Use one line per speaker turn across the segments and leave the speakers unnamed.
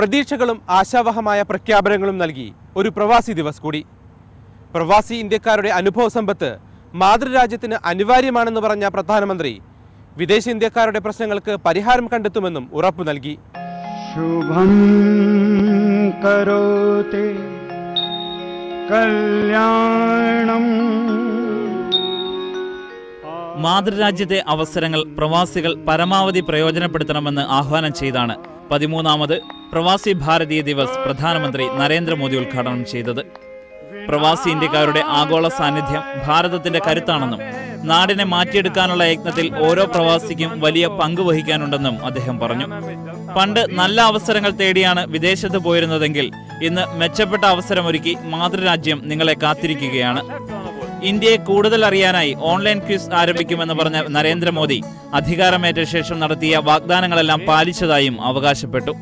പ്രതീക്ഷകളും ആശാവഹമായ പ്രഖ്യാപനങ്ങളും നൽകി ഒരു പ്രവാസി ദിവസ് കൂടി പ്രവാസി ഇന്ത്യക്കാരുടെ അനുഭവ സമ്പത്ത് മാതൃരാജ്യത്തിന് അനിവാര്യമാണെന്ന് പറഞ്ഞ പ്രധാനമന്ത്രി വിദേശ ഇന്ത്യക്കാരുടെ പ്രശ്നങ്ങൾക്ക് പരിഹാരം കണ്ടെത്തുമെന്നും ഉറപ്പു നൽകി ശുഭം കല്യാണം മാതൃരാജ്യത്തെ അവസരങ്ങൾ പ്രവാസികൾ പരമാവധി പ്രയോജനപ്പെടുത്തണമെന്ന് ആഹ്വാനം ചെയ്താണ് പതിമൂന്നാമത് പ്രവാസി ഭാരതീയ ദിവസ് പ്രധാനമന്ത്രി നരേന്ദ്രമോദി ഉദ്ഘാടനം ചെയ്തത് പ്രവാസി ഇന്ത്യക്കാരുടെ ആഗോള സാന്നിധ്യം ഭാരതത്തിന്റെ കരുത്താണെന്നും നാടിനെ മാറ്റിയെടുക്കാനുള്ള യജ്ഞത്തിൽ ഓരോ പ്രവാസിക്കും വലിയ പങ്ക് വഹിക്കാനുണ്ടെന്നും അദ്ദേഹം പറഞ്ഞു പണ്ട് നല്ല അവസരങ്ങൾ തേടിയാണ് വിദേശത്ത് പോയിരുന്നതെങ്കിൽ ഇന്ന് മെച്ചപ്പെട്ട അവസരമൊരുക്കി മാതൃരാജ്യം നിങ്ങളെ കാത്തിരിക്കുകയാണ് ഇന്ത്യയെ കൂടുതൽ അറിയാനായി ഓൺലൈൻ ക്വിസ് ആരംഭിക്കുമെന്ന് പറഞ്ഞ നരേന്ദ്രമോദി അധികാരമേറ്റ ശേഷം നടത്തിയ വാഗ്ദാനങ്ങളെല്ലാം പാലിച്ചതായും അവകാശപ്പെട്ടു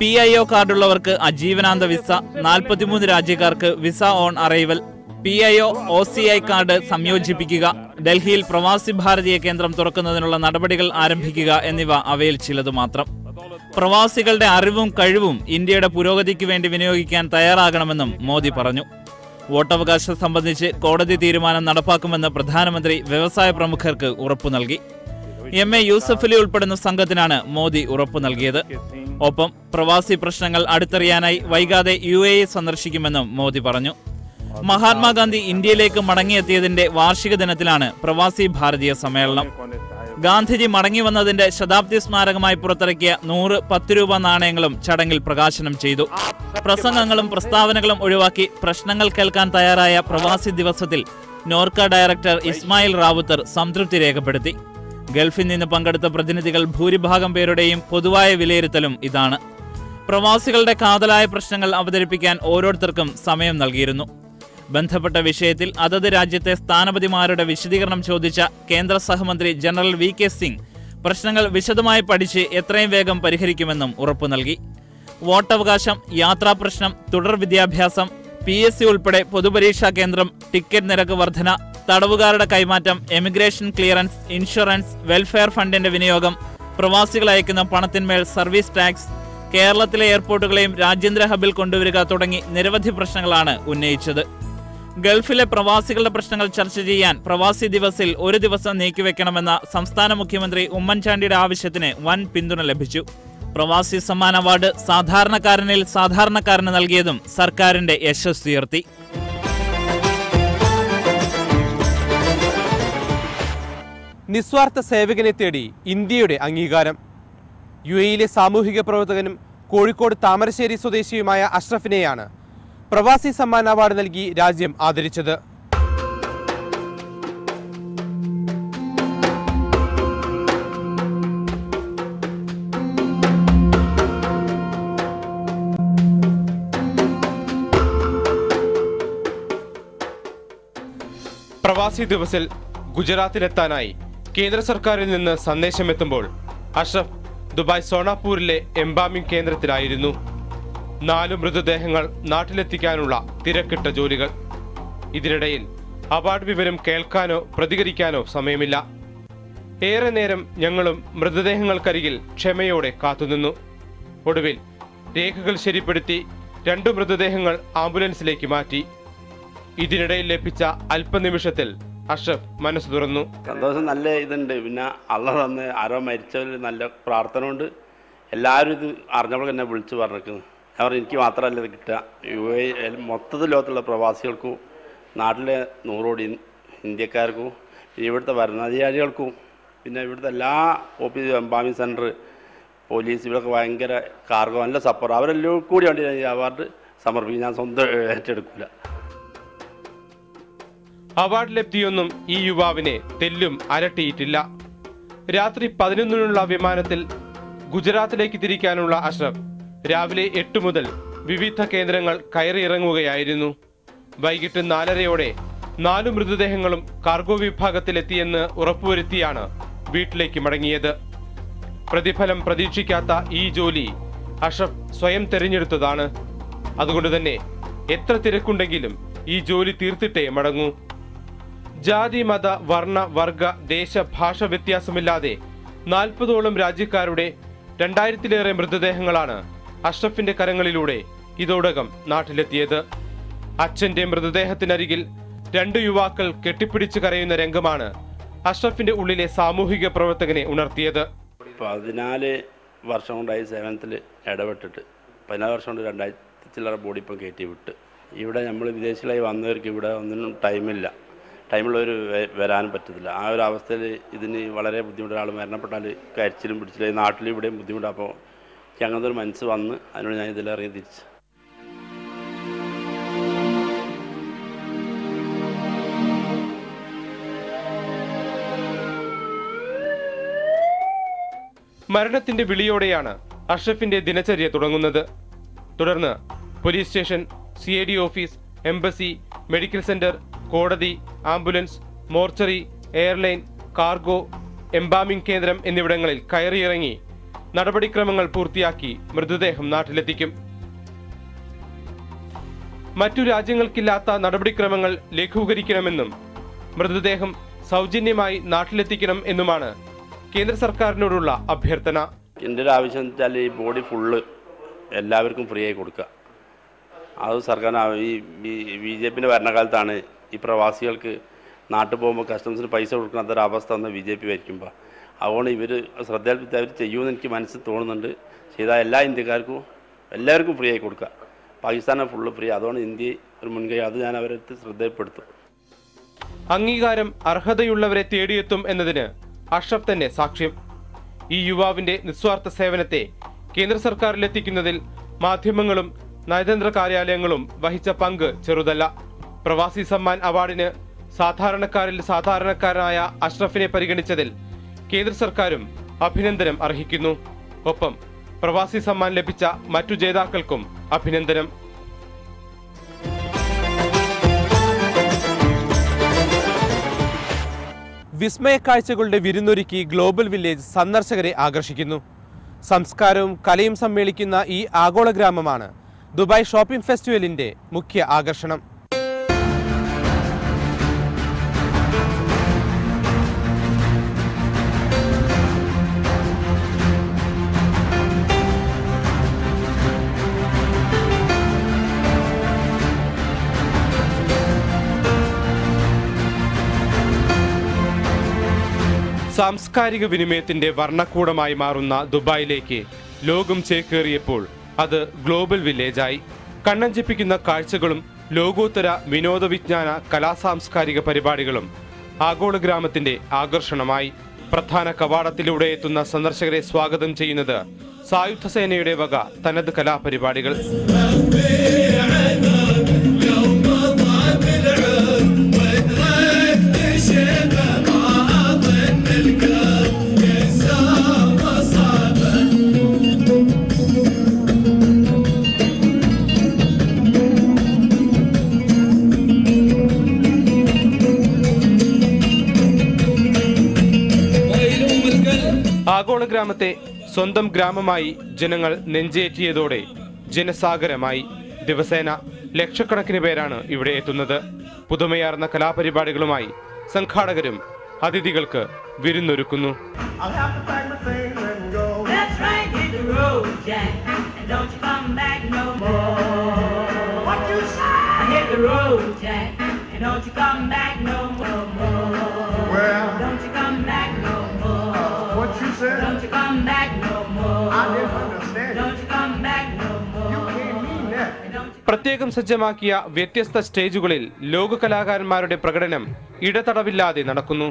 പി ഐ ഒ കാർഡുള്ളവർക്ക് അജീവനാന്ത വിസ നാൽപ്പത്തിമൂന്ന് രാജ്യക്കാർക്ക് visa on arrival P I O O C I card സംയോജിപ്പിക്കുക ഡൽഹിയിൽ പ്രവാസി ഭാരതീയ കേന്ദ്രം തുറക്കുന്നതിനുള്ള നടപടികൾ ആരംഭിക്കുക എന്നിവ അവയിൽ ചിലത് മാത്രം പ്രവാസികളുടെ അറിവും കഴിവും ഇന്ത്യയുടെ പുരോഗതിക്ക് വേണ്ടി വിനിയോഗിക്കാൻ തയ്യാറാകണമെന്നും മോദി പറഞ്ഞു വോട്ടവകാശം സംബന്ധിച്ച് കോടതി തീരുമാനം നടപ്പാക്കുമെന്ന് പ്രധാനമന്ത്രി വ്യവസായ പ്രമുഖർക്ക് ഉറപ്പു നൽകി എം എ യൂസഫലി ഉൾപ്പെടുന്ന സംഘത്തിനാണ് മോദി ഉറപ്പു നൽകിയത് ഒപ്പം പ്രവാസി പ്രശ്നങ്ങൾ അടുത്തറിയാനായി വൈകാതെ യു എ സന്ദർശിക്കുമെന്നും മോദി പറഞ്ഞു മഹാത്മാഗാന്ധി ഇന്ത്യയിലേക്ക് മടങ്ങിയെത്തിയതിന്റെ വാർഷിക ദിനത്തിലാണ് പ്രവാസി ഭാരതീയ സമ്മേളനം ഗാന്ധിജി മടങ്ങി വന്നതിന്റെ ശതാബ്ദി സ്മാരകമായി പുറത്തിറക്കിയ നൂറ് പത്ത് രൂപ നാണയങ്ങളും ചടങ്ങിൽ പ്രകാശനം ചെയ്തു പ്രസംഗങ്ങളും പ്രസ്താവനകളും ഒഴിവാക്കി പ്രശ്നങ്ങൾ കേൾക്കാൻ തയ്യാറായ പ്രവാസി ദിവസത്തിൽ നോർക്ക ഡയറക്ടർ ഇസ്മായിൽ റാവുത്തർ സംതൃപ്തി രേഖപ്പെടുത്തി ഗൾഫിൽ നിന്ന് പങ്കെടുത്ത പ്രതിനിധികൾ ഭൂരിഭാഗം പേരുടെയും പൊതുവായ വിലയിരുത്തലും ഇതാണ് പ്രവാസികളുടെ കാതലായ പ്രശ്നങ്ങൾ അവതരിപ്പിക്കാൻ ഓരോരുത്തർക്കും സമയം നൽകിയിരുന്നു ബന്ധപ്പെട്ട വിഷയത്തിൽ അതത് രാജ്യത്തെ സ്ഥാനപതിമാരുടെ വിശദീകരണം ചോദിച്ച കേന്ദ്ര സഹമന്ത്രി ജനറൽ വി കെ സിംഗ് പ്രശ്നങ്ങൾ വിശദമായി പഠിച്ച് എത്രയും വേഗം പരിഹരിക്കുമെന്നും ഉറപ്പു നൽകി വോട്ടവകാശം യാത്രാ പ്രശ്നം തുടർ വിദ്യാഭ്യാസം പി എസ് സി ഉൾപ്പെടെ പൊതുപരീക്ഷാ കേന്ദ്രം ടിക്കറ്റ് നിരക്ക് വർധന തടവുകാരുടെ കൈമാറ്റം എമിഗ്രേഷൻ ക്ലിയറൻസ് ഇൻഷുറൻസ് വെൽഫെയർ ഫണ്ടിന്റെ വിനിയോഗം പ്രവാസികൾ അയക്കുന്ന പണത്തിന്മേൽ സർവീസ് ടാക്സ് കേരളത്തിലെ എയർപോർട്ടുകളെയും രാജ്യാന്തര ഹബിൽ കൊണ്ടുവരിക തുടങ്ങി നിരവധി പ്രശ്നങ്ങളാണ് ഉന്നയിച്ചത് ഗൾഫിലെ പ്രവാസികളുടെ പ്രശ്നങ്ങൾ ചർച്ച ചെയ്യാൻ പ്രവാസി ദിവസിൽ ഒരു ദിവസം നീക്കിവെക്കണമെന്ന സംസ്ഥാന മുഖ്യമന്ത്രി ഉമ്മൻചാണ്ടിയുടെ ആവശ്യത്തിന് വൻ പിന്തുണ ലഭിച്ചു പ്രവാസി സമ്മാൻ അവാർഡ് സാധാരണക്കാരനിൽ സാധാരണക്കാരന് നൽകിയതും സർക്കാരിന്റെ യശസ് ഉയർത്തി നിസ്വാർത്ഥ സേവകനെ തേടി ഇന്ത്യയുടെ അംഗീകാരം യു എയിലെ സാമൂഹിക പ്രവർത്തകനും കോഴിക്കോട് താമരശ്ശേരി സ്വദേശിയുമായ അഷ്റഫിനെയാണ് പ്രവാസി സമ്മാൻ അവാർഡ് നൽകി രാജ്യം ആദരിച്ചത് പ്രവാസി ദിവസിൽ ഗുജറാത്തിലെത്താനായി കേന്ദ്ര സർക്കാരിൽ നിന്ന് സന്ദേശമെത്തുമ്പോൾ അഷ്റഫ് ദുബായ് സോണാപൂരിലെ എംബാമിംഗ് കേന്ദ്രത്തിലായിരുന്നു നാല് മൃതദേഹങ്ങൾ നാട്ടിലെത്തിക്കാനുള്ള തിരക്കിട്ട ജോലികൾ ഇതിനിടയിൽ അവാർഡ് വിവരം കേൾക്കാനോ പ്രതികരിക്കാനോ സമയമില്ല ഏറെ നേരം ഞങ്ങളും മൃതദേഹങ്ങൾക്കരികിൽ ക്ഷമയോടെ കാത്തുനിന്നു ഒടുവിൽ രേഖകൾ ശരിപ്പെടുത്തി രണ്ടു മൃതദേഹങ്ങൾ ആംബുലൻസിലേക്ക് മാറ്റി ഇതിനിടയിൽ ലഭിച്ച അല്പനിമിഷത്തിൽ അഷ്റഫ് മനസ്സ് തുറന്നു
സന്തോഷം നല്ല ഇതുണ്ട് പിന്നെ അള്ള തന്ന് ആരോ മരിച്ചവർ നല്ല പ്രാർത്ഥന ഉണ്ട് എല്ലാവരും ഇത് അറിഞ്ഞപ്പോൾ എന്നെ വിളിച്ചു പറഞ്ഞിരിക്കുന്നു അവർ എനിക്ക് മാത്രമല്ല ഇത് കിട്ടുക യു എ മൊത്തത്തിൽ ലോകത്തുള്ള പ്രവാസികൾക്കും നാട്ടിലെ നൂറോടി ഇന്ത്യക്കാർക്കും പിന്നെ ഇവിടുത്തെ ഭരണാധികാരികൾക്കും പിന്നെ ഇവിടുത്തെ എല്ലാ ഓഫീസ് എംബാമി സെൻറ്റർ പോലീസ് ഇവരൊക്കെ ഭയങ്കര കാർഗോ നല്ല സപ്പോർട്ട് അവരെല്ലാം കൂടി വേണ്ടി ഞാൻ ഈ അവാർഡ് സമർപ്പിക്കും ഞാൻ സ്വന്തം ഏറ്റെടുക്കില്ല
അവാർഡ് ലബ്ധിയൊന്നും ഈ യുവാവിനെ തെല്ലും അരട്ടിയിട്ടില്ല രാത്രി പതിനൊന്നിനുള്ള വിമാനത്തിൽ ഗുജറാത്തിലേക്ക് തിരിക്കാനുള്ള അഷ്റഫ് രാവിലെ എട്ട് മുതൽ വിവിധ കേന്ദ്രങ്ങൾ കയറിയിറങ്ങുകയായിരുന്നു വൈകിട്ട് നാലരയോടെ നാലു മൃതദേഹങ്ങളും കാർഗോ വിഭാഗത്തിലെത്തിയെന്ന് ഉറപ്പുവരുത്തിയാണ് വീട്ടിലേക്ക് മടങ്ങിയത് പ്രതിഫലം പ്രതീക്ഷിക്കാത്ത ഈ ജോലി അഷഫ് സ്വയം തെരഞ്ഞെടുത്തതാണ് അതുകൊണ്ട് തന്നെ എത്ര തിരക്കുണ്ടെങ്കിലും ഈ ജോലി തീർത്തിട്ടേ മടങ്ങൂ ജാതി മത വർണ്ണ വർഗ ദേശ ഭാഷ വ്യത്യാസമില്ലാതെ നാൽപ്പതോളം രാജ്യക്കാരുടെ രണ്ടായിരത്തിലേറെ മൃതദേഹങ്ങളാണ് അഷ്റഫിന്റെ കരങ്ങളിലൂടെ ഇതോടകം നാട്ടിലെത്തിയത് അച്ഛന്റെ മൃതദേഹത്തിനരികിൽ രണ്ട് യുവാക്കൾ കെട്ടിപ്പിടിച്ച് കരയുന്ന രംഗമാണ് അഷ്റഫിന്റെ ഉള്ളിലെ സാമൂഹിക പ്രവർത്തകനെ ഉണർത്തിയത്
പതിനാല് വർഷം കൊണ്ടായി സേവനത്തിൽ ഇടപെട്ടിട്ട് പതിനാല് വർഷം കൊണ്ട് രണ്ടായിരത്തി ചില്ലറ ബോഡി ഇപ്പം കയറ്റി വിട്ട് ഇവിടെ നമ്മൾ വിദേശികളായി വന്നവർക്ക് ഇവിടെ ഒന്നിനും ടൈമില്ല ടൈമുള്ളവർ വരാനും പറ്റത്തില്ല ആ ഒരു അവസ്ഥയിൽ ഇതിന് വളരെ ബുദ്ധിമുട്ടൊരാൾ മരണപ്പെട്ടാൽ കരച്ചിലും പിടിച്ചില്ല നാട്ടിലും ഇവിടെയും ബുദ്ധിമുട്ടാണ് അപ്പോൾ അങ്ങനത്തെ ഒരു മനസ്സ് വന്ന് അതിനോട് ഞാൻ ഇതിലേറെ തിരിച്ചു
മരണത്തിന്റെ വിളിയോടെയാണ് അഷ്റഫിന്റെ ദിനചര്യ തുടങ്ങുന്നത് തുടർന്ന് police station C I D office embassy medical centre കോടതി ambulance mortuary airline cargo embalming കേന്ദ്രം എന്നിവിടങ്ങളിൽ കയറിയിറങ്ങി നടപടിക്രമങ്ങൾ പൂർത്തിയാക്കി മൃതദേഹം നാട്ടിലെത്തിക്കും മറ്റു രാജ്യങ്ങൾക്കില്ലാത്ത നടപടിക്രമങ്ങൾ ലഘൂകരിക്കണമെന്നും മൃതദേഹം സൗജന്യമായി നാട്ടിലെത്തിക്കണം എന്നുമാണ് കേന്ദ്ര സർക്കാരിനോടുള്ള അഭ്യർത്ഥന
എൻ്റെ ഒരു ആവശ്യം വെച്ചാൽ ഈ ബോഡി ഫുള്ള് എല്ലാവർക്കും ഫ്രീ ആയി കൊടുക്കുക അത് സർക്കാർ ഈ ബി ജെ പിൻ്റെ ഭരണകാലത്താണ് ഈ പ്രവാസികൾക്ക് നാട്ടിൽ പോകുമ്പോൾ കസ്റ്റംസിന് പൈസ കൊടുക്കാത്തൊരവസ്ഥ ഒന്ന് ബി ജെ പി ഭരിക്കുമ്പോൾ അതുകൊണ്ട് ഇവർ ശ്രദ്ധേൽപ്പിച്ച് അവർ ചെയ്യുമെന്ന് എനിക്ക് മനസ്സിൽ തോന്നുന്നുണ്ട് ചെയ്താൽ എല്ലാ ഇന്ത്യക്കാർക്കും എല്ലാവർക്കും ഫ്രീ ആയി കൊടുക്കുക പാകിസ്ഥാനെ ഫുള്ള് ഫ്രീ അതുകൊണ്ട് ഇന്ത്യ ഒരു മുൻകൈ അത് ഞാൻ അവരെ ശ്രദ്ധയിൽപ്പെടുത്തും
അംഗീകാരം അർഹതയുള്ളവരെ തേടിയെത്തും എന്നതിന് അഷ്റഫ് തന്നെ സാക്ഷ്യം ഈ യുവാവിന്റെ നിസ്വാർത്ഥ സേവനത്തെ കേന്ദ്ര സർക്കാരിലെത്തിക്കുന്നതിൽ മാധ്യമങ്ങളും നയതന്ത്ര കാര്യാലയങ്ങളും വഹിച്ച പങ്ക് ചെറുതല്ല പ്രവാസി സമ്മാൻ അവാർഡിന് സാധാരണക്കാരിൽ സാധാരണക്കാരനായ അഷ്റഫിനെ പരിഗണിച്ചതിൽ കേന്ദ്ര സർക്കാരും അഭിനന്ദനം അർഹിക്കുന്നു ഒപ്പം പ്രവാസി സമ്മാൻ ലഭിച്ച മറ്റു ജേതാക്കൾക്കും അഭിനന്ദനം വിസ്മയ കാഴ്ചകളുടെ വിരുന്നൊരുക്കി ഗ്ലോബൽ വില്ലേജ് സന്ദർശകരെ ആകർഷിക്കുന്നു സംസ്കാരവും കലയും സമ്മേളിക്കുന്ന ഈ ആഗോള ഗ്രാമമാണ് ദുബായ് ഷോപ്പിംഗ് ഫെസ്റ്റിവലിന്റെ മുഖ്യ ആകർഷണം സാംസ്കാരിക വിനിമയത്തിന്റെ വർണ്ണക്കൂടമായി മാറുന്ന ദുബായിലേക്ക് ലോകം ചേക്കേറിയപ്പോൾ അത് ഗ്ലോബൽ വില്ലേജായി കണ്ണഞ്ചിപ്പിക്കുന്ന കാഴ്ചകളും ലോകോത്തര വിനോദവിജ്ഞാന കലാസാംസ്കാരിക പരിപാടികളും ആഗോള ഗ്രാമത്തിന്റെ ആകർഷണമായി പ്രധാന കവാടത്തിലൂടെ എത്തുന്ന സന്ദർശകരെ സ്വാഗതം ചെയ്യുന്നത് സായുധ സേനയുടെ വക തനത് കലാപരിപാടികൾ രണ്ടാമത്തെ സ്വന്തം ഗ്രാമമായി ജനങ്ങൾ നെഞ്ചേറ്റിയതോടെ ജനസാഗരമായി ദിവസേന ലക്ഷക്കണക്കിന് പേരാണ് ഇവിടെ എത്തുന്നത് പുതുമയാർന്ന കലാപരിപാടികളുമായി സംഘാടകരും അതിഥികൾക്ക് വിരുന്നൊരുക്കുന്നു Well, പ്രത്യേകം സജ്ജമാക്കിയ വ്യത്യസ്ത സ്റ്റേജുകളിൽ ലോക കലാകാരന്മാരുടെ പ്രകടനം ഇടതടവില്ലാതെ നടക്കുന്നു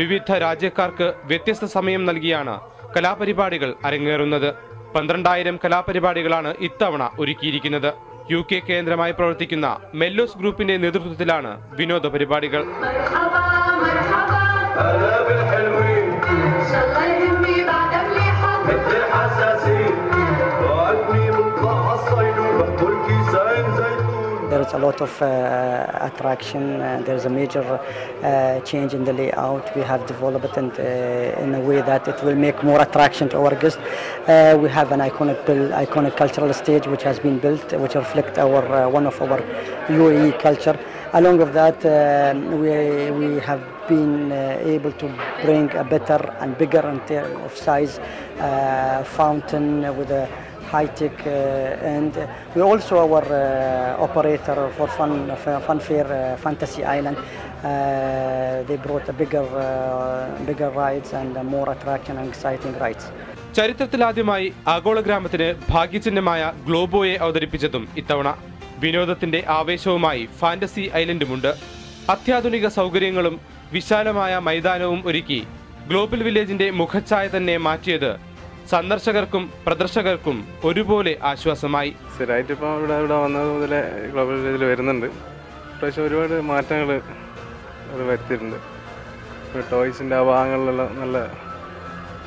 വിവിധ രാജ്യക്കാർക്ക് വ്യത്യസ്ത സമയം നൽകിയാണ് കലാപരിപാടികൾ അരങ്ങേറുന്നത് പന്ത്രണ്ടായിരം കലാപരിപാടികളാണ് ഇത്തവണ ഒരുക്കിയിരിക്കുന്നത് യു കെ കേന്ദ്രമായി പ്രവർത്തിക്കുന്ന മെല്ലോസ് ഗ്രൂപ്പിന്റെ നേതൃത്വത്തിലാണ് വിനോദ പരിപാടികൾ
a lot of uh, attraction. Uh, there's a major uh, change in the layout. We have developed and, in a way that it will make more attraction to our guests. we have an iconic, build, iconic cultural stage which has been built, which reflects our one of our UAE culture. Along with that, we, we have been uh, able to bring a better and bigger in terms of size uh, fountain with a high-tech uh, and we also our uh, operator for fun, fun fair uh, Fantasy Island. they brought a bigger, bigger rides and more attraction and exciting rides.
ചരിത്രത്തിൽ ആദ്യമായി ആഗോള ഗ്രാമത്തിന് ഭാഗ്യചിഹ്നമായ ഗ്ലോബോയെ അവതരിപ്പിച്ചതും ഇത്തവണ വിനോദത്തിന്റെ ആവേശവുമായി fantasy ഐലൻഡുമുണ്ട് അത്യാധുനിക സൗകര്യങ്ങളും വിശാലമായ മൈതാനവും ഒരുക്കി global വില്ലേജിന്റെ മുഖച്ഛായ തന്നെ മാറ്റിയത് സന്ദർശകർക്കും പ്രദർശകർക്കും ഒരുപോലെ ആശ്വാസമായി
സ്ഥിരമായിട്ട് ഇപ്പോൾ ഇവിടെ ഇവിടെ വന്നത് മുതലേ ഗ്ലോബൽ വില്ലേജിൽ വരുന്നുണ്ട് പക്ഷേ ഒരുപാട് മാറ്റങ്ങൾ അത് വരുത്തിയിട്ടുണ്ട് ടോയ്സിൻ്റെ ആ ഭാഗങ്ങളിലുള്ള നല്ല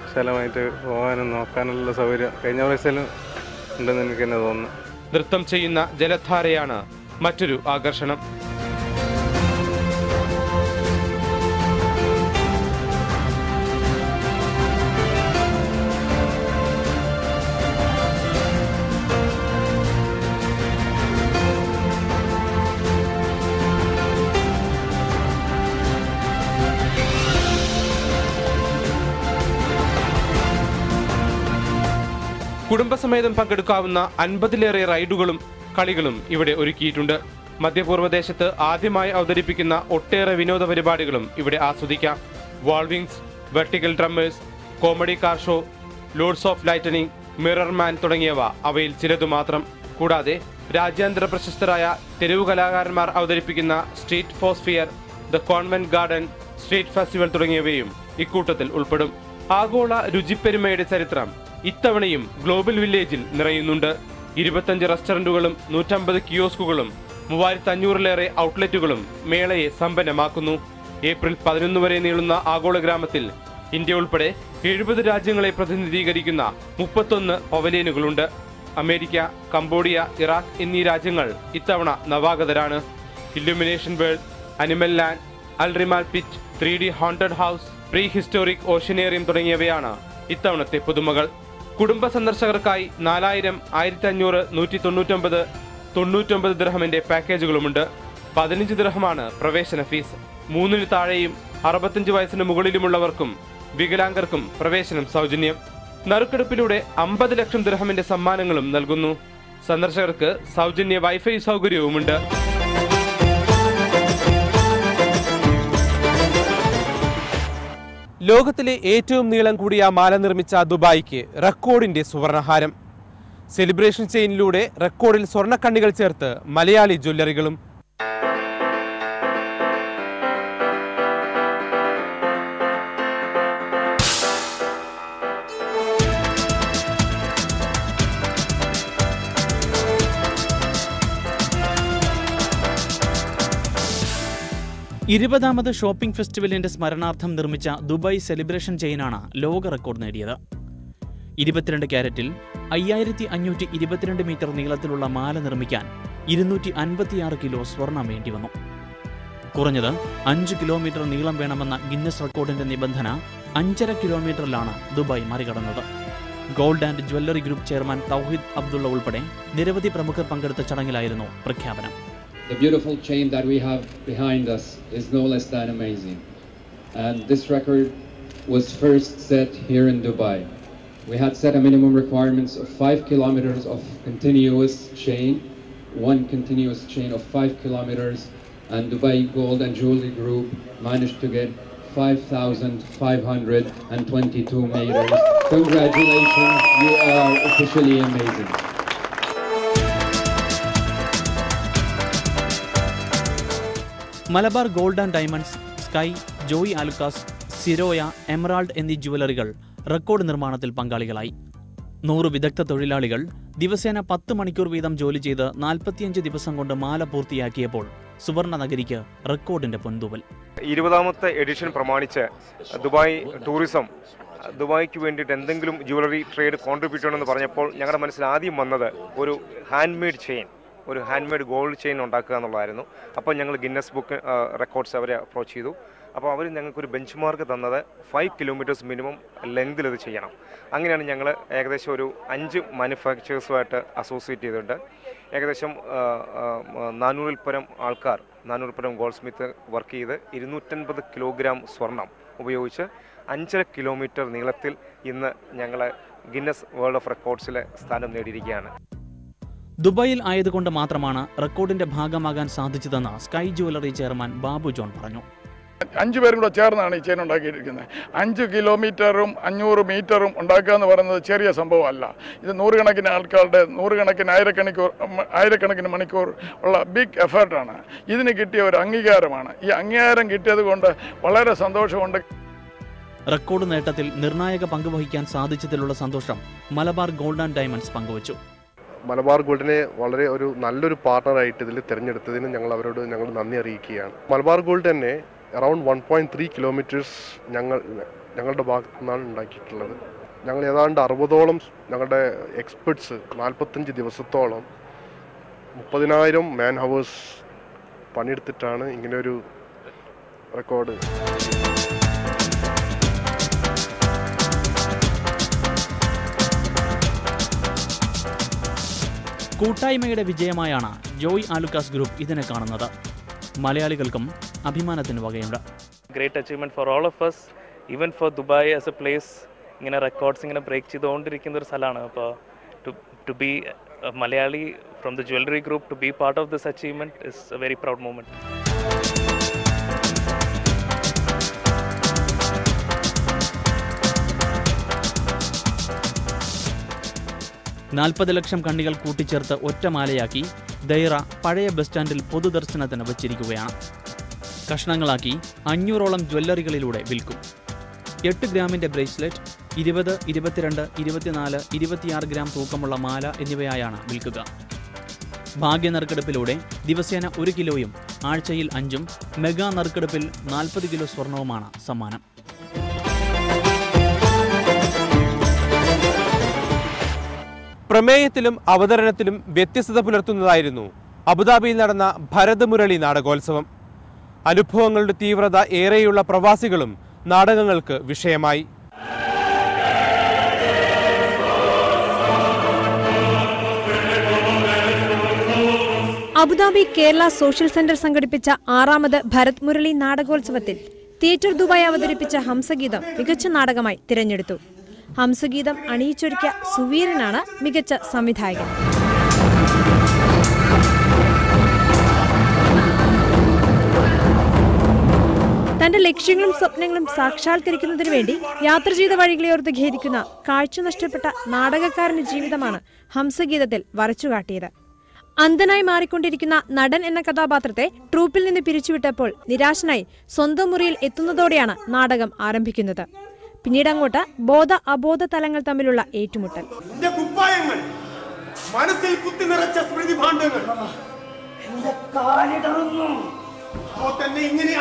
സ്ഥലമായിട്ട് പോകാനും നോക്കാനുള്ള സൗകര്യം കഴിഞ്ഞ പ്രാവശ്യം ഉണ്ടെന്ന് എനിക്ക് തന്നെ തോന്നുന്നു
നൃത്തം ചെയ്യുന്ന ജലധാരയാണ് മറ്റൊരു ആകർഷണം കുടുംബസമേതം പങ്കെടുക്കാവുന്ന അൻപതിലേറെ റൈഡുകളും കളികളും ഇവിടെ ഒരുക്കിയിട്ടുണ്ട് മധ്യപൂർവ്വദേശത്ത് ആദ്യമായി അവതരിപ്പിക്കുന്ന ഒട്ടേറെ വിനോദ പരിപാടികളും ഇവിടെ ആസ്വദിക്കാം വാൾവിങ്സ് vertical drummers comedy car show lords of lightning mirror man തുടങ്ങിയവ അവയിൽ ചിലതു മാത്രം കൂടാതെ രാജ്യാന്തര പ്രശസ്തരായ തെരുവ് കലാകാരന്മാർ അവതരിപ്പിക്കുന്ന സ്ട്രീറ്റ് ഫോസ്ഫിയർ the Convent garden street festival തുടങ്ങിയവയും ഇക്കൂട്ടത്തിൽ ഉൾപ്പെടും ആഗോള രുചിപ്പെരുമയുടെ ചരിത്രം ഇത്തവണയും ഗ്ലോബൽ വില്ലേജിൽ നിറയുന്നുണ്ട് ഇരുപത്തഞ്ച് റെസ്റ്റോറൻറ്റുകളും നൂറ്റമ്പത് കിയോസ്കുകളും മൂവായിരത്തി അഞ്ഞൂറിലേറെ ഔട്ട്ലെറ്റുകളും മേളയെ സമ്പന്നമാക്കുന്നു ഏപ്രിൽ പതിനൊന്ന് വരെ നീളുന്ന ആഗോള ഗ്രാമത്തിൽ ഇന്ത്യ ഉൾപ്പെടെ എഴുപത് രാജ്യങ്ങളെ പ്രതിനിധീകരിക്കുന്ന മുപ്പത്തൊന്ന് പവലിയനുകളുണ്ട് അമേരിക്ക കംബോഡിയ ഇറാഖ് എന്നീ രാജ്യങ്ങൾ ഇത്തവണ നവാഗതരാണ് ഇല്ലുമിനേഷൻ വേൾഡ് അനിമൽ ലാൻഡ് അൽറിമാൽ pitch three D haunted house prehistoric oceanarium തുടങ്ങിയവയാണ് ഇത്തവണത്തെ പുതുമകൾ കുടുംബ സന്ദർശകർക്കായി നാലായിരം ആയിരത്തി അഞ്ഞൂറ് നൂറ്റി തൊണ്ണൂറ്റൊമ്പത് തൊണ്ണൂറ്റൊമ്പത് ദിർഹമിന്റെ പാക്കേജുകളുമുണ്ട് പതിനഞ്ച് ദിർഹമാണ് പ്രവേശന ഫീസ് മൂന്നിന് താഴെയും അറുപത്തഞ്ച് വയസ്സിന് മുകളിലുമുള്ളവർക്കും വികലാംഗർക്കും പ്രവേശനം സൗജന്യം നറുക്കെടുപ്പിലൂടെ അമ്പത് ലക്ഷം ദിർഹമിന്റെ സമ്മാനങ്ങളും നൽകുന്നു സന്ദർശകർക്ക് സൗജന്യ വൈഫൈ സൗകര്യവുമുണ്ട് ലോകത്തിലെ ഏറ്റവും നീളം കൂടിയ മാല നിർമ്മിച്ച ദുബായിക്ക് റെക്കോർഡിന്റെ സുവർണഹാരം സെലിബ്രേഷൻ ചെയിനിലൂടെ റെക്കോർഡിൽ സ്വർണ്ണക്കണ്ണികൾ ചേർത്ത് മലയാളി ജ്വല്ലറികളും ഇരുപതാമത് ഷോപ്പിംഗ് ഫെസ്റ്റിവലിന്റെ സ്മരണാർത്ഥം നിർമ്മിച്ച ദുബായ് സെലിബ്രേഷൻ ചെയിനാണ് ലോക റെക്കോർഡ് നേടിയത് ഇരുപത്തിരണ്ട് ക്യാരറ്റിൽ അയ്യായിരത്തി അഞ്ഞൂറ്റി ഇരുപത്തിരണ്ട് മീറ്റർ നീളത്തിലുള്ള മാല നിർമ്മിക്കാൻ ഇരുന്നൂറ്റി അൻപത്തിയാറ് കിലോ സ്വർണം വേണ്ടിവന്നു കുറഞ്ഞത് അഞ്ച് കിലോമീറ്റർ നീളം വേണമെന്ന ഗിന്നസ് റെക്കോർഡിന്റെ നിബന്ധന അഞ്ചര കിലോമീറ്ററിലാണ് ദുബായ് മറികടന്നത് gold and jewellery group chairman Tawhid Abdullah ഉൾപ്പെടെ നിരവധി പ്രമുഖർ പങ്കെടുത്ത ചടങ്ങിലായിരുന്നു പ്രഖ്യാപനം
the beautiful chain that we have behind us is no less than amazing. And this record was first set here in Dubai. We had set a minimum requirements of five kilometers of continuous chain, one continuous chain of five kilometers, and Dubai Gold and Jewelry Group managed to get 5,522 meters. Congratulations, you are officially amazing.
Malabar gold and diamonds sky Joy Alukkas Siroya emerald എന്നീ ജുവലറികൾ record നിർമ്മാണത്തിൽ പങ്കാളികളായി നൂറ് വിദഗ്ധ തൊഴിലാളികൾ ദിവസേന പത്ത് മണിക്കൂർ വീതം ജോലി ചെയ്ത് നാൽപ്പത്തിയഞ്ച് ദിവസം കൊണ്ട് മാല പൂർത്തിയാക്കിയപ്പോൾ സുവർണ നഗരിക്ക് റെക്കോർഡിന്റെ പൊൻതൂവൽ
ഇരുപതാമത്തെ എഡിഷൻ പ്രമാണിച്ച് ദുബായ് ടൂറിസം ദുബായ്ക്ക് വേണ്ടിയിട്ട് എന്തെങ്കിലും ജുവലറി ട്രേഡ് കോൺട്രിബ്യൂട്ട് ചെയ്യണമെന്ന് പറഞ്ഞപ്പോൾ ഞങ്ങളുടെ മനസ്സിൽ ആദ്യം വന്നത് ഒരു ഹാൻഡ് മെയ്ഡ് ചെയിൻ ഒരു ഹാൻഡ് മെയ്ഡ് ഗോൾഡ് ചെയിൻ ഉണ്ടാക്കുക എന്നുള്ളതായിരുന്നു അപ്പോൾ ഞങ്ങൾ ഗിന്നസ് ബുക്ക് റെക്കോർഡ്സ് അവരെ അപ്രോച്ച് ചെയ്തു അപ്പോൾ അവർ ഞങ്ങൾക്കൊരു ബെഞ്ച് മാർക്ക് തന്നത് ഫൈവ് കിലോമീറ്റേഴ്സ് മിനിമം ലെങ്തിൽ ഇത് ചെയ്യണം അങ്ങനെയാണ് ഞങ്ങൾ ഏകദേശം ഒരു അഞ്ച് മാനുഫാക്ചേഴ്സുമായിട്ട് അസോസിയേറ്റ് ചെയ്തിട്ടുണ്ട് ഏകദേശം നാനൂറിൽ പരം ആൾക്കാർ നാനൂറിൽ പരം ഗോൾഡ് സ്മിത്ത് വർക്ക് ചെയ്ത് ഇരുന്നൂറ്റൻപത് കിലോഗ്രാം സ്വർണം ഉപയോഗിച്ച് അഞ്ചര കിലോമീറ്റർ നീളത്തിൽ ഇന്ന് ഞങ്ങൾ ഗിന്നസ് വേൾഡ് ഓഫ് റെക്കോർഡ്സിലെ സ്ഥാനം നേടിയിരിക്കുകയാണ്
ദുബായിൽ ആയതുകൊണ്ട് മാത്രമാണ് റെക്കോർഡിന്റെ ഭാഗമാകാൻ സാധിച്ചതെന്ന് sky jewellery chairman Babu John പറഞ്ഞു
അഞ്ചു പേരും കൂടെ ചേർന്നാണ് ഈ ചെയിൻ ഉണ്ടാക്കിയിരിക്കുന്നത് അഞ്ച് കിലോമീറ്ററും അഞ്ഞൂറ് മീറ്ററും ഉണ്ടാക്കുക എന്ന് പറയുന്നത് ചെറിയ സംഭവമല്ല ഇത് നൂറുകണക്കിന് ആൾക്കാരുടെ നൂറുകണക്കിന് ആയിരക്കണിക്കൂർ ആയിരക്കണക്കിന് മണിക്കൂർ ഉള്ള ബിഗ് എഫേർട്ടാണ് ഇതിന് കിട്ടിയ ഒരു അംഗീകാരമാണ് ഈ അംഗീകാരം കിട്ടിയത് കൊണ്ട് വളരെ സന്തോഷമുണ്ട്
റെക്കോർഡ് നേട്ടത്തിൽ നിർണായക പങ്കുവഹിക്കാൻ സാധിച്ചതിലുള്ള സന്തോഷം മലബാർ ഗോൾഡ് ആൻഡ് ഡയമണ്ട്സ് പങ്കുവച്ചു
മലബാർ ഗോൾഡിനെ വളരെ ഒരു നല്ലൊരു പാർട്ണറായിട്ട് ഇതിൽ തിരഞ്ഞെടുത്തതിന് ഞങ്ങൾ അവരോട് ഞങ്ങൾ നന്ദി അറിയിക്കുകയാണ് മലബാർ ഗോൾഡ് തന്നെ around one point three kilometres ഞങ്ങൾ ഞങ്ങളുടെ ഭാഗത്തു നിന്നാണ് ഉണ്ടാക്കിയിട്ടുള്ളത് ഞങ്ങൾ ഏതാണ്ട് അറുപതോളം ഞങ്ങളുടെ എക്സ്പെർട്സ് നാൽപ്പത്തഞ്ച് ദിവസത്തോളം മുപ്പതിനായിരം മാൻ ഹവേഴ്സ് പണിയെടുത്തിട്ടാണ് ഇങ്ങനെയൊരു റെക്കോർഡ്
കൂട്ടായ്മയുടെ വിജയമായാണ് ജോയ് ആലുക്കാസ് ഗ്രൂപ്പ് ഇതിനെ കാണുന്നത് മലയാളികൾക്കും അഭിമാനത്തിന് വകയുണ്ട്
great achievement for all of us even for Dubai as a place ഇങ്ങനെ റെക്കോർഡ്സ് ഇങ്ങനെ ബ്രേക്ക് ചെയ്തുകൊണ്ടിരിക്കുന്ന ഒരു സ്ഥലമാണ് അപ്പോൾ to be Malayali from the jewellery group to be part of this achievement is a very proud moment
നാൽപ്പത് ലക്ഷം കണ്ണികൾ കൂട്ടിച്ചേർത്ത് ഒറ്റമാലയാക്കി ദൈറ പഴയ ബസ് സ്റ്റാൻഡിൽ പൊതുദർശനത്തിന് വച്ചിരിക്കുകയാണ് കഷ്ണങ്ങളാക്കി അഞ്ഞൂറോളം ജ്വല്ലറികളിലൂടെ വിൽക്കും എട്ട് ഗ്രാമിന്റെ ബ്രേസ്ലെറ്റ് ഇരുപത് ഇരുപത്തിരണ്ട് ഇരുപത്തിനാല് ഇരുപത്തിയാറ് ഗ്രാം തൂക്കമുള്ള മാല എന്നിവയായാണ് വിൽക്കുക ഭാഗ്യ നറുക്കെടുപ്പിലൂടെ ദിവസേന ഒരു കിലോയും ആഴ്ചയിൽ അഞ്ചും മെഗാ നറുക്കെടുപ്പിൽ നാൽപ്പത് കിലോ സ്വർണവുമാണ് സമ്മാനം പ്രമേയത്തിലും അവതരണത്തിലും വ്യത്യസ്തത പുലർത്തുന്നതായിരുന്നു അബുദാബിയിൽ നടന്ന ഭരതമുരളി നാടകോത്സവം അനുഭവങ്ങളുടെ തീവ്രത ഏറെയുള്ള പ്രവാസികളും നാടകങ്ങൾക്ക് വിഷയമായി
അബുദാബി കേരള സോഷ്യൽ സെന്റർ സംഘടിപ്പിച്ച ആറാമത് ഭരത് മുരളി നാടകോത്സവത്തിൽ തിയേറ്റർ ദുബായ് അവതരിപ്പിച്ച ഹംസഗീതം മികച്ച നാടകമായി തിരഞ്ഞെടുത്തു ഹംസഗീതം അണിയിച്ചൊരുക്കിയ സുവീരനാണ് മികച്ച സംവിധായകൻ തന്റെ ലക്ഷ്യങ്ങളും സ്വപ്നങ്ങളും സാക്ഷാത്കരിക്കുന്നതിനു വേണ്ടി യാത്ര ചെയ്ത വഴികളെ ഓർത്ത് ഖേദിക്കുന്ന കാഴ്ച നഷ്ടപ്പെട്ട നാടകക്കാരന്റെ ജീവിതമാണ് ഹംസഗീതത്തിൽ വരച്ചുകാട്ടിയത് അന്ധനായി മാറിക്കൊണ്ടിരിക്കുന്ന നടൻ എന്ന കഥാപാത്രത്തെ ട്രൂപ്പിൽ നിന്ന് പിരിച്ചുവിട്ടപ്പോൾ നിരാശനായി സ്വന്തം മുറിയിൽ എത്തുന്നതോടെയാണ് നാടകം ആരംഭിക്കുന്നത് പിന്നീട് അങ്ങോട്ട് ബോധ അബോധ തലങ്ങൾ തമ്മിലുള്ള ഏറ്റുമുട്ടൽ കുപ്പായങ്ങൾ മനസ്സിൽ കുത്തി നിറച്ച സ്മൃതി ഇങ്ങനെ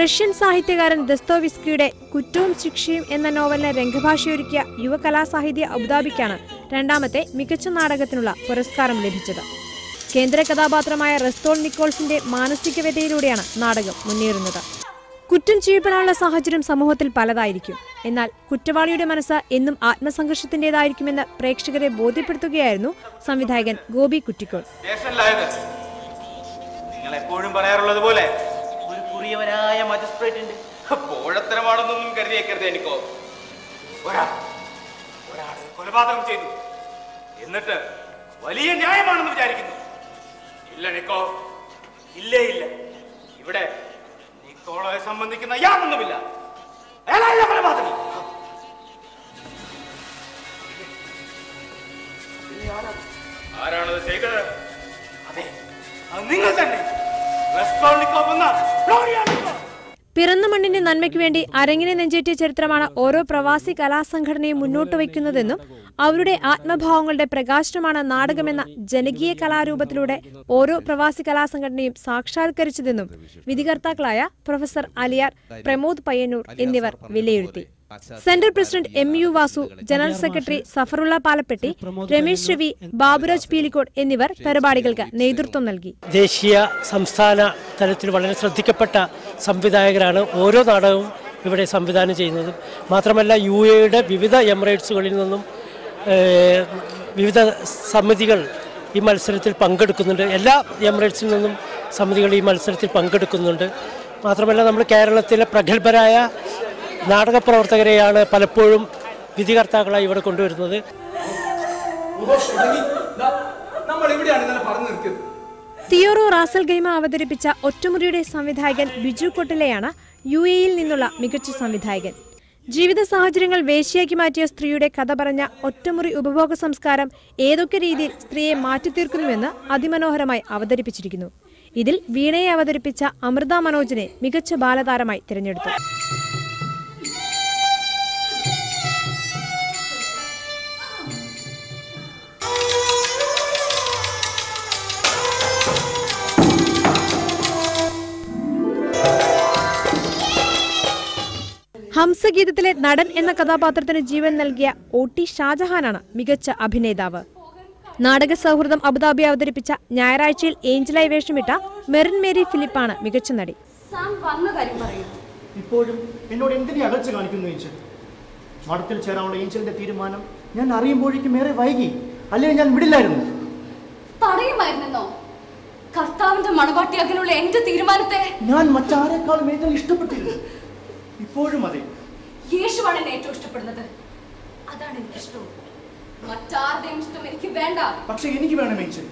റഷ്യൻ സാഹിത്യകാരൻ ദസ്തോവിസ്കിയുടെ കുറ്റവും ശിക്ഷയും എന്ന നോവലിനെ രംഗഭാഷയൊരുക്കിയ യുവകലാസാഹിത്യ അബുദാബിക്കാണ് രണ്ടാമത്തെ മികച്ച നാടകത്തിനുള്ള പുരസ്കാരം ലഭിച്ചത് കേന്ദ്ര കഥാപാത്രമായ റെസ്തോൾ നിക്കോൾസിന്റെ മാനസിക വ്യതയിലൂടെയാണ് നാടകം മുന്നേറുന്നത് കുറ്റം ചെയ്യപ്പെടാനുള്ള സാഹചര്യം സമൂഹത്തിൽ പലതായിരിക്കും എന്നാൽ കുറ്റവാളിയുടെ മനസ്സ് എന്നും ആത്മസംഘർഷത്തിന്റേതായിരിക്കുമെന്ന് പ്രേക്ഷകരെ ബോധ്യപ്പെടുത്തുകയായിരുന്നു സംവിധായകൻ ഗോപി കുറ്റിക്കോൾ നിങ്ങൾ എപ്പോഴും ഒരു മജിസ്ട്രേറ്റ് ഉണ്ട് കൊലപാതകം ചെയ്തു എന്നിട്ട് വലിയ ന്യായമാണെന്ന് വിചാരിക്കുന്നു ഇല്ല നിക്കോ ഇല്ലേ ഇല്ല ഇവിടെ നിക്കോളെ സംബന്ധിക്കുന്ന യാതൊന്നുമില്ല ആരാണത് ചെയ്തത് അതെ അത് നിങ്ങൾ തന്നെ വെസ്റ്റ് കോപ്പ് എന്ന പിറന്ന മണ്ണിന്റെ നന്മയ്ക്ക് വേണ്ടി അരങ്ങിനെ നെഞ്ചേറ്റിയ ചരിത്രമാണ് ഓരോ പ്രവാസി കലാസംഘടനയും മുന്നോട്ട് വയ്ക്കുന്നതെന്നും അവരുടെ ആത്മഭാവങ്ങളുടെ പ്രകാശനമാണ് നാടകമെന്ന ജനകീയ കലാരൂപത്തിലൂടെ ഓരോ പ്രവാസി കലാസംഘടനയും സാക്ഷാത്കരിച്ചതെന്നും വിധികർത്താക്കളായ പ്രൊഫസർ അലിയാർ പ്രമോദ് പയ്യന്നൂർ എന്നിവർ വിലയിരുത്തി central president M U Vasu general secretary Safarulla Palappetti Ramesh Ravi Baburaj Peelikode എന്നിവർ പരിപാടികൾക്ക് നേതൃത്വം നൽകി
ദേശീയ സംസ്ഥാന തലത്തിൽ വളരെ ശ്രദ്ധിക്കപ്പെട്ട സംവിധായകരാണ് ഓരോ നാടകവും ഇവിടെ സംവിധാനം ചെയ്യുന്നത് മാത്രമല്ല യു എയുടെ വിവിധ എമിറേറ്റ്സുകളിൽ നിന്നും വിവിധ സമിതികൾ ഈ മത്സരത്തിൽ പങ്കെടുക്കുന്നുണ്ട് എല്ലാ എമിറേറ്റ്സിൽ നിന്നും സമിതികൾ ഈ മത്സരത്തിൽ പങ്കെടുക്കുന്നുണ്ട് മാത്രമല്ല നമ്മൾ കേരളത്തിലെ പ്രഗത്ഭരായ പ്രവർത്തകരെയാണ് പലപ്പോഴും വിധികർത്താക്കളായി ഇവിടെ കൊണ്ടുവരുന്നത്
തിയോറോ റാസൽ ഗെയിമ അവതരിപ്പിച്ച ഒറ്റമുറിയുടെ സംവിധായകൻ ബിജു കൊട്ടിലെയാണ് യു എയിൽ നിന്നുള്ള മികച്ച സംവിധായകൻ ജീവിത സാഹചര്യങ്ങൾ വേശിയാക്കി മാറ്റിയ സ്ത്രീയുടെ കഥ പറഞ്ഞ ഒറ്റമുറി ഉപഭോഗ സംസ്കാരം ഏതൊക്കെ രീതിയിൽ സ്ത്രീയെ മാറ്റിത്തീർക്കുന്നുവെന്ന് അതിമനോഹരമായി അവതരിപ്പിച്ചിരിക്കുന്നു ഇതിൽ വീണയെ അവതരിപ്പിച്ച അമൃത മനോജിനെ മികച്ച ബാലതാരമായി തിരഞ്ഞെടുത്തു ഹംസഗീതത്തിലെ നടൻ എന്ന കഥാപാത്രത്തിന് ജീവൻ നൽകിയ ഒ ടി ഷാജഹാനാണ് മികച്ച അഭിനേതാവ് നാടക സൗഹൃദം അബുദാബി അവതരിപ്പിച്ച ഞായറാഴ്ചയിൽ ഏഞ്ചലായി വേഷമിട്ട മെറിൻ മേരി ഫിലിപ്പാണ് മികച്ച നടി ഇപ്പോഴും എന്നോട് കാണിക്കുന്നു ഏഞ്ചലിന്റെ തീരുമാനം ഞാൻ വൈകി ഞാൻ തീരുമാനത്തെ
ഞാൻ മറ്റാരെക്കാളും ഇഷ്ടപ്പെട്ടിരുന്നു ഇപ്പോഴും അതെ യേശുവാണ് എന്നെ ഏറ്റവും ഇഷ്ടപ്പെടുന്നത് അതാണ് എനിക്ക് ഇഷ്ടവും മറ്റാരുടെയും ഇഷ്ടം എനിക്ക് വേണ്ട പക്ഷെ എനിക്ക് വേണം മേച്ചൻ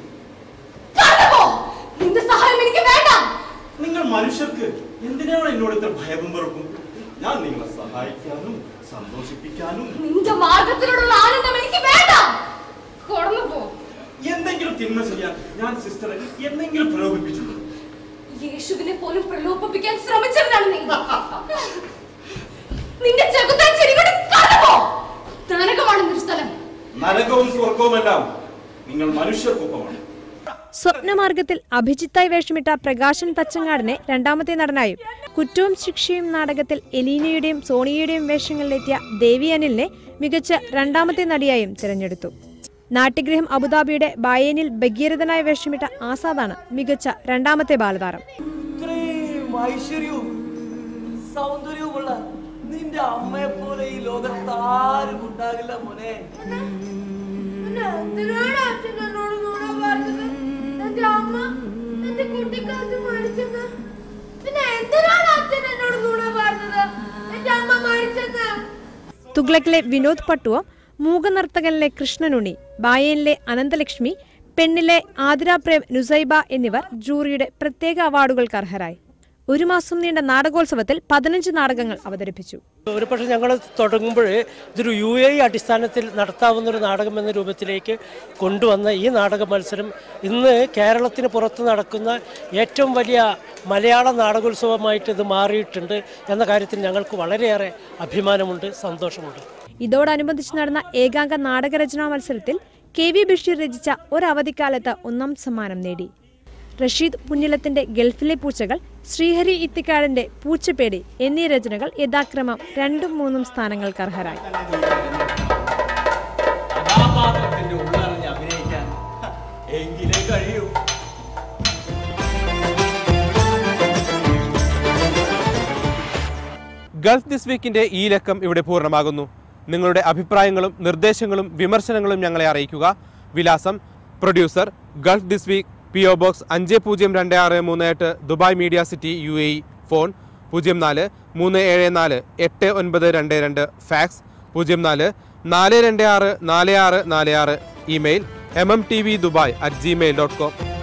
നിന്റെ സഹായം എനിക്ക് വേണ്ട നിങ്ങൾ മനുഷ്യർക്ക് എന്തിനാണ് എന്നോട് ഇത്ര ഭയവും വെറുപ്പും ഞാൻ നിങ്ങളെ സഹായിക്കാനും സന്തോഷിപ്പിക്കാനും നിന്റെ മാർഗത്തിലുള്ള ആനന്ദം എനിക്ക് വേണ്ട കടന്നു എന്തെങ്കിലും തിന്മ ചെയ്യാൻ ഞാൻ സിസ്റ്ററെ എന്തെങ്കിലും പ്രലോഭിപ്പിച്ചു യേശുവിനെ പോലും പ്രലോഭിപ്പിക്കാൻ
ശ്രമിച്ചവനാണ് നീ നിന്റെ നരകമാണെന്നൊരു സ്ഥലം നരകവും എല്ലാം നിങ്ങൾ സ്വപ്നമാർഗത്തിൽ അഭിജിത്തായി വേഷമിട്ട പ്രകാശൻ തച്ചങ്ങാടിനെ രണ്ടാമത്തെ നടനായും കുറ്റവും ശിക്ഷയും നാടകത്തിൽ എലീനയുടെയും സോണിയയുടെയും വേഷങ്ങളിലെത്തിയ ദേവി അനിലിനെ മികച്ച രണ്ടാമത്തെ നടിയായും തിരഞ്ഞെടുത്തു നാട്യഗൃഹം അബുദാബിയുടെ ബായേനിൽ ഭഗീരഥനായി വേഷമിട്ട ആസാദാണ് മികച്ച രണ്ടാമത്തെ ബാലതാരം സൗന്ദര്യവും നിന്റെ അമ്മയെ പോലെ ഈ ലോകത്ത് ആരും ഉണ്ടാകില്ല മോനെ തുഗ്ലക്കിലെ വിനോദ് പട്ടുവ മൂകനർത്തകനിലെ കൃഷ്ണനുണി ബായനിലെ അനന്തലക്ഷ്മി പെണ്ണിലെ ആതിരാപ്രേം നുസൈബ എന്നിവർ ജൂറിയുടെ പ്രത്യേക അവാർഡുകൾക്ക് അർഹരായി ഒരു മാസം നീണ്ട നാടകോത്സവത്തിൽ പതിനഞ്ച് നാടകങ്ങൾ അവതരിപ്പിച്ചു
ഒരു പക്ഷേ ഞങ്ങൾ തുടങ്ങുമ്പോൾ ഇതൊരു യു എ അടിസ്ഥാനത്തിൽ നടത്താവുന്ന ഒരു നാടകം എന്ന രൂപത്തിലേക്ക് കൊണ്ടുവന്ന ഈ നാടക മത്സരം ഇന്ന് കേരളത്തിന് പുറത്ത് നടക്കുന്ന ഏറ്റവും വലിയ മലയാള നാടകോത്സവമായിട്ട് ഇത് മാറിയിട്ടുണ്ട് എന്ന കാര്യത്തിൽ ഞങ്ങൾക്ക് വളരെയേറെ അഭിമാനമുണ്ട് സന്തോഷമുണ്ട്
ഇതോടനുബന്ധിച്ച് നടന്ന ഏകാംഗ നാടകരചനാ മത്സരത്തിൽ കെ വി ബഷീർ രചിച്ച ഒരവധിക്കാലത്ത് ഒന്നാം സമ്മാനം നേടി റഷീദ് പുന്നിലത്തിന്റെ ഗൾഫിലെ പൂച്ചകൾ ശ്രീഹരി ഇത്തിക്കാടിന്റെ പൂച്ചപ്പേടി എന്നീ രചനകൾ യഥാക്രമം രണ്ടും മൂന്നും സ്ഥാനങ്ങൾക്ക് അർഹരായി കഴിയൂ
ഗൾഫ് ദിസ് വീക്കിന്റെ ഈ ലക്കം ഇവിടെ പൂർണ്ണമാകുന്നു നിങ്ങളുടെ അഭിപ്രായങ്ങളും നിർദ്ദേശങ്ങളും വിമർശനങ്ങളും ഞങ്ങളെ അറിയിക്കുക വിലാസം producer gulf this week P O box അഞ്ച് പൂജ്യം രണ്ട് ആറ് മൂന്ന് എട്ട് Dubai media city U A phone പൂജ്യം നാല് മൂന്ന് ഏഴ് നാല് എട്ട് ഒൻപത് രണ്ട് രണ്ട് ഫാക്സ് പൂജ്യം നാല് നാല് രണ്ട് ആറ് നാല് ആറ് നാല് ആറ് email M M T V Dubai at Gmail dot com